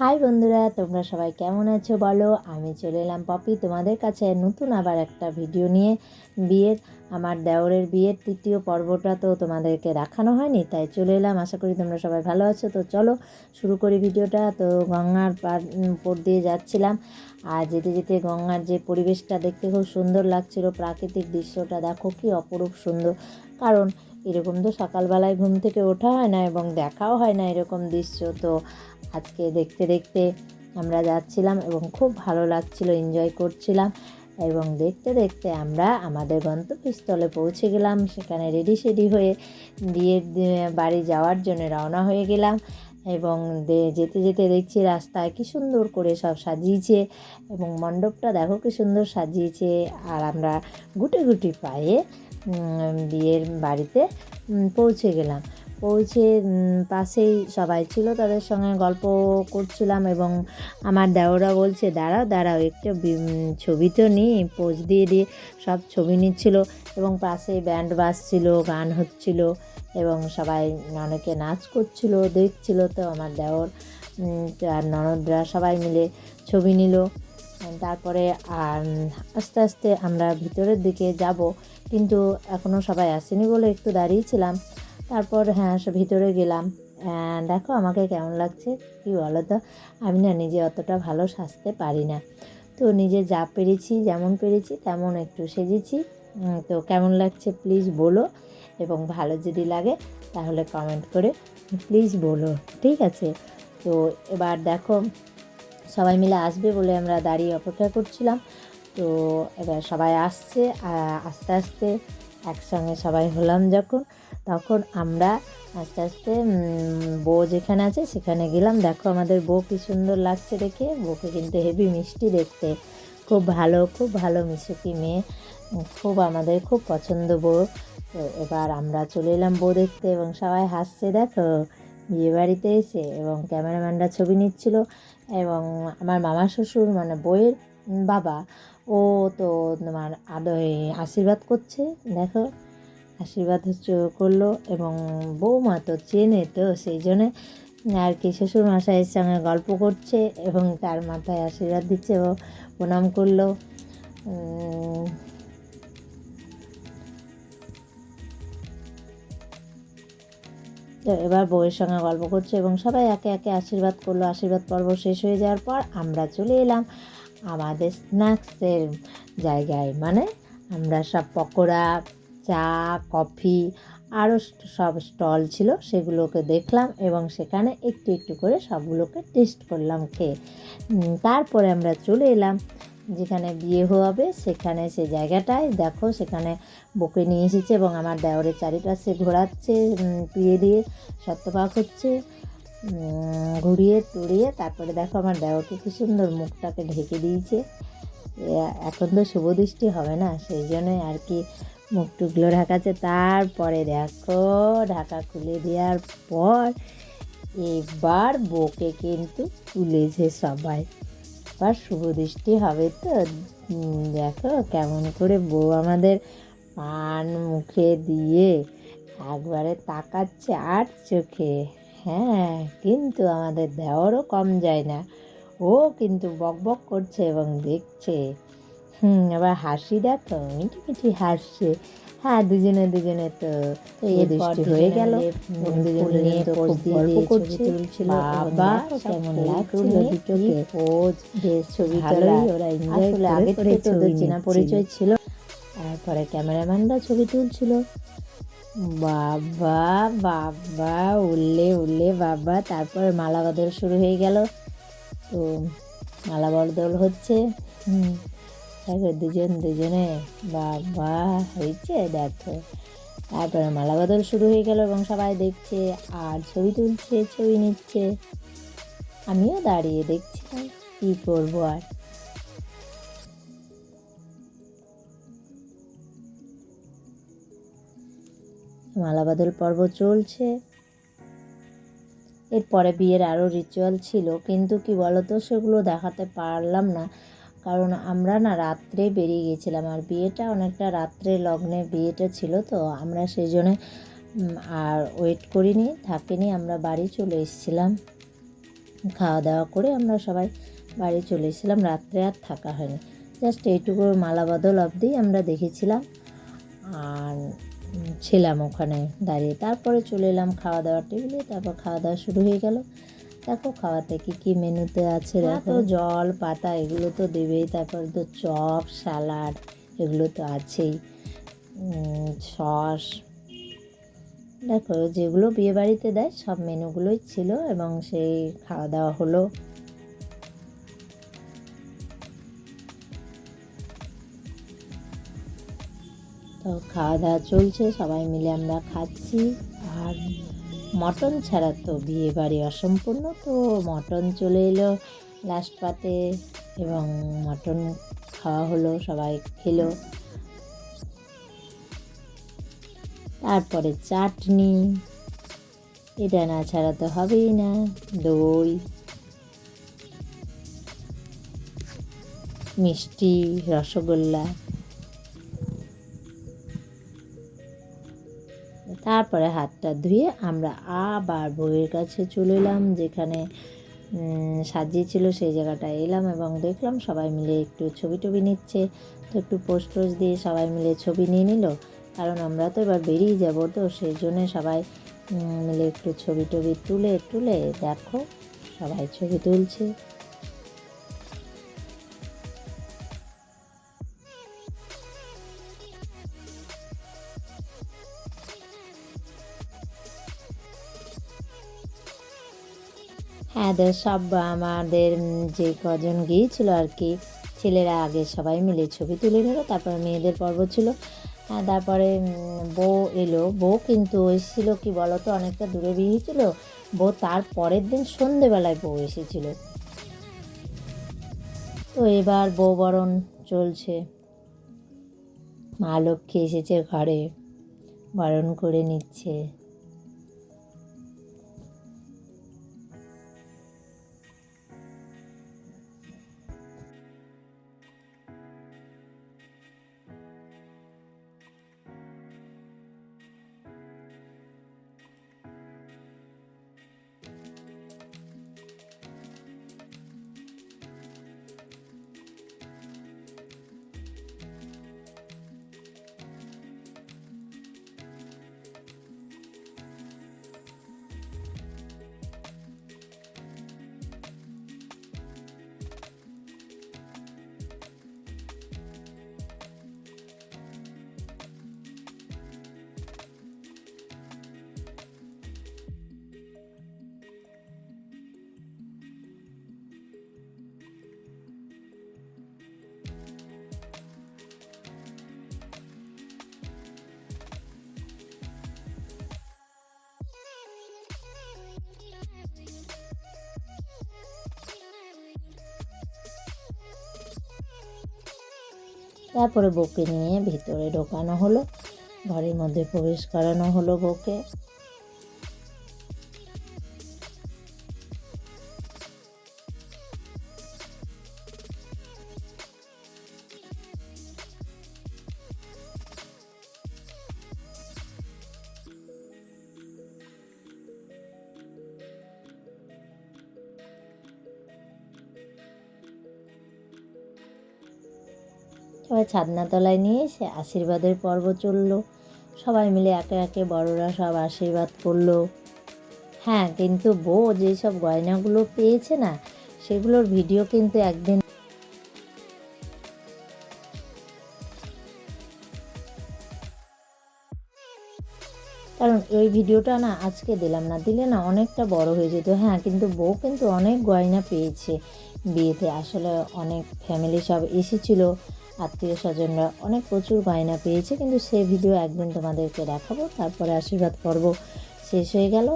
High বন্ধুরা, তোমরা সবাই কেমন আছো বলো? আমি চলে এলাম পপি, তোমাদের কাছে নতুন আবার একটা ভিডিও নিয়ে। বিয়ের, আমার দেওরের বিয়ের তৃতীয় পর্বটা তো তোমাদেরকে দেখানো হয়নি, তাই চলে এলাম। আশা করি তোমরা সবাই ভালো আছো। তো চলো, শুরু করি ভিডিওটা। তো গঙ্গার পার উপর দিয়ে যাচ্ছিলাম। আর যেতে যেতে গঙ্গার যে পরিবেশটা দেখতে খুব সুন্দর লাগছিল, প্রাকৃতিক দৃশ্যটা দেখো কি অপরূপ সুন্দর। কারণ এরকম তো সকালবেলায় ঘুম থেকে ওঠা হয় না এবং দেখাও হয় না এরকম দৃশ্য। তো আজকে দেখতে দেখতে আমরা যাচ্ছিলাম এবং খুব ভালো লাগছিল এনজয় করছিলাম এবং দেখতে দেখতে আমরা আমাদের গন্তব্যস্থলে পৌঁছে গেলাম। সেখানে রেডি সেডি হয়ে দিয়ে বাড়ি যাওয়ার জন্য রওনা হয়ে গেলাম এবং যেতে যেতে দেখছি রাস্তায় কি সুন্দর করে সব সাজিয়েছে এবং মণ্ডপটা দেখো কি সুন্দর সাজিয়েছে। আর আমরা গুটি গুটি পায়ে বিয়ের বাড়িতে পৌঁছে গেলাম। পৌঁছে পাশেই সবাই ছিল, তাদের সঙ্গে গল্প করছিলাম এবং আমার দেওরা বলছে, দাঁড়াও দাঁড়াও, একটু ছবি তো নিই, পোজ দিয়ে দিয়ে সব ছবি নিচ্ছিল এবং পাশে ব্যান্ড বাজছিল, গান হচ্ছিল এবং সবাই অনেকে নাচ করছিল, দেখছিল তো আমার দেওর আর ননদরা সবাই মিলে ছবি নিল। তারপরে আস্তে আস্তে আমরা ভিতরের দিকে যাব, কিন্তু এখনও সবাই আসেনি বলে একটু দাঁড়িয়েছিলাম। তারপর হ্যাঁ ভিতরে গেলাম। দেখো আমাকে কেমন লাগছে, কি বলো তো? আমি না নিজে অতটা ভালো সাজতে পারি না। তো নিজে যা পেরেছি, যেমন পেরেছি, তেমন একটু সেজেছি। তো কেমন লাগছে প্লিজ বলো এবং ভালো যদি লাগে, তাহলে কমেন্ট করে প্লিজ বলো, ঠিক আছে? তো এবার দেখো, সবাই মিলে আসবে বলে আমরা দাঁড়িয়ে অপেক্ষা করছিলাম। তো এবার সবাই আসছে আস্তে আস্তে একসঙ্গে সবাই হলাম যখন, তখন আমরা আস্তে আস্তে বউ যেখানে আছে সেখানে গেলাম। দেখো আমাদের বউ কি সুন্দর লাগছে দেখে। বউকে কিন্তু হেভি মিষ্টি দেখতে। খুব ভালো খুব ভালো মিশুকি মেয়ে। খুব আমাদের খুব পছন্দ বউ। তো এবার আমরা চলে এলাম বউ দেখতে এবং সবাই হাসছে, দেখো। বিয়ে বাড়িতে এসে এবং ক্যামেরাম্যানরা ছবি নিচ্ছিল এবং আমার মামা শ্বশুর মানে বউয়ের বাবা ও তো তোমার আদয় আশীর্বাদ করছে। দেখো, আশীর্বাদ হচ্ছে করল এবং বৌমা তো চেনে তো, সেই জন্যে আর কি শ্বশুর মশাইয়ের সঙ্গে গল্প করছে এবং তার মাথায় আশীর্বাদ দিচ্ছে ও প্রণাম করল। তো এবার বউয়ের সঙ্গে গল্প করছে এবং সবাই একে একে আশীর্বাদ করল। আশীর্বাদ পর্ব শেষ হয়ে যাওয়ার পর আমরা চলে এলাম। আমাদের স্ন্যাক্সের জায়গায় মানে আমরা সব পকোড়া, চা, কফি আরও সব স্টল ছিল সেগুলোকে দেখলাম এবং সেখানে একটু একটু করে সবগুলোকে টেস্ট করলাম, খেয়ে। তারপরে আমরা চলে এলাম, যেখানে বিয়ে হবে সেখানে সে জায়গাটায়। দেখো সেখানে বকে নিয়ে এসেছে এবং আমার দেওরের চারিপাশে ঘোরাচ্ছে পিয়ে দিয়ে সত্যপাক হচ্ছে। ঘুরিয়ে টুরিয়ে তারপরে দেখো আমার দেওয়াকে কি সুন্দর মুখটাকে ঢেকে দিয়েছে। এখন তো শুভ দৃষ্টি হবে না, সেই জন্যই আর কি মুখ টুকলো ঢাকাচ্ছে। তারপরে দেখো, ঢাকা খুলে দেওয়ার পর এবার বকে কিন্তু তুলেছে সবাই। এবার শুভ দৃষ্টি হবে তো। দেখো কেমন করে বউ আমাদের পান মুখে দিয়ে একবারে তাকাচ্ছে আর চোখে। হ্যাঁ কিন্তু আমাদের দেওয়ারও কম যায় না। ও কিন্তু বক বক করছে এবং দেখছে। হুম এবার হাসি দেখো মিটি মিটি হাসছে। হ্যাঁ দুজনে দুজনে তো দৃষ্টি হয়ে গেল। দুজনে নিয়ে খুব গল্প করছে। বাবা কেমন লাগছিল দুটোকে পোজ বেশ ছবি ভালোই ওরা এনজয় করে আগে থেকে তো চেনা পরিচয় ছিল। তারপরে ক্যামেরাম্যানরা ছবি তুলছিল। বাবা বাবা, উল্লে উল্লে, বাবা, তারপরে মালা বদল শুরু হয়ে গেল। তো মালা বদল হচ্ছে। দেখো দুজন দুজনে, বাবা, হয়েছে? দেখো। তারপরে মালা বদল শুরু হয়ে গেল এবং সবাই দেখছে, আর ছবি তুলছে, ছবি নিচ্ছে। আমিও দাঁড়িয়ে দেখছিলাম, কী করব আর? মালাবাদল পর্ব চলছে। এরপরে বিয়ের আরও রিচুয়াল ছিল, কিন্তু কি বলতো, সেগুলো দেখাতে পারলাম না। কারণ আমরা না রাত্রে বেরিয়ে গেছিলাম, আর বিয়েটা অনেকটা রাত্রে লগ্নে বিয়েটা ছিল, তো আমরা সেই জন্যে আর ওয়েট করিনি, থাকিনি, আমরা বাড়ি চলে এসেছিলাম। খাওয়া দাওয়া করে আমরা সবাই বাড়ি চলে এসেছিলাম, রাত্রে আর থাকা হয়নি। জাস্ট এইটুকু মালাবদল অবধি আমরা দেখেছিলাম। আর ছিলাম ওখানে দাঁড়িয়ে। তারপরে চলে এলাম খাওয়া দাওয়ার টেবিলে তারপর খাওয়া দাওয়া শুরু হয়ে গেল। দেখো খাওয়াতে কি কি মেনুতে আছে দেখো জল পাতা এগুলো তো দেবেই তারপর তো চপ স্যালাড এগুলো তো আছেই। সস। দেখো যেগুলো বিয়ে বাড়িতে দেয় সব মেনুগুলোই ছিল এবং সেই খাওয়া দাওয়া হলো। তো খাওয়া দাওয়া চলছে, সবাই মিলে আমরা খাচ্ছি। আর মটন ছাড়া তো বিয়ে বাড়ি অসম্পূর্ণ, তো মটন চলে এলো লাস্ট পাতে এবং মটন খাওয়া হলো, সবাই খেলো। তারপরে চাটনি, এটা না ছাড়া তো হবেই না, দই, মিষ্টি, রসগোল্লা। তারপরে হাতটা ধুয়ে আমরা আবার বউয়ের কাছে চলে এলাম, যেখানে সাজিয়েছিল সেই জায়গাটা এলাম এবং দেখলাম সবাই মিলে একটু ছবি টবি নিচ্ছে। তো একটু পোস্ট টোস্ট দিয়ে সবাই মিলে ছবি নিয়ে নিল। কারণ আমরা তো এবার বেরিয়ে যাব, তো সেই জন্যে সবাই মিলে একটু ছবি টবি তুলে তুলে দেখো সবাই ছবি তুলছে। তো সব, আমাদের যে কজন গিয়েছিল আর কি, ছেলেরা আগে সবাই মিলে ছবি তুলে নিল তারপরে মেয়েদের পর্ব ছিল। হ্যাঁ তারপরে বউ এলো। বউ কিন্তু এসেছিল কি বলতো, অনেকটা দূরে বেরিয়েছিল। বউ তার পরের দিন সন্ধেবেলায় বউ এসেছিল। তো এবার বউ বরণ চলছে। মা লক্ষ্মী এসেছে ঘরে, বরণ করে নিচ্ছে। তারপরে বউকে নিয়ে ভিতরে ঢোকানো হলো ঘরের মধ্যে প্রবেশ করানো হলো বউকে। সবাই ছাদনাতলায় নিয়ে এসে আশীর্বাদের পর্ব চলল। সবাই মিলে একে একে বড়রা সব আশীর্বাদ করল। হ্যাঁ কিন্তু বউ যেসব গয়নাগুলো পেয়েছে না, সেগুলোর ভিডিও কিন্তু একদিন কারণ ওই ভিডিওটা না আজকে দিলাম না, দিলে না অনেকটা বড় হয়ে যেত। হ্যাঁ কিন্তু বউ কিন্তু অনেক গয়না পেয়েছে। বিয়েতে আসলে অনেক ফ্যামিলি সব এসেছিল। আত্মীয় স্বজনরা অনেক প্রচুর গয়না পেয়েছে, কিন্তু সে ভিডিও একদিন তোমাদেরকে দেখাবো, তারপরে আশীর্বাদ পর্ব শেষ হয়ে গেল।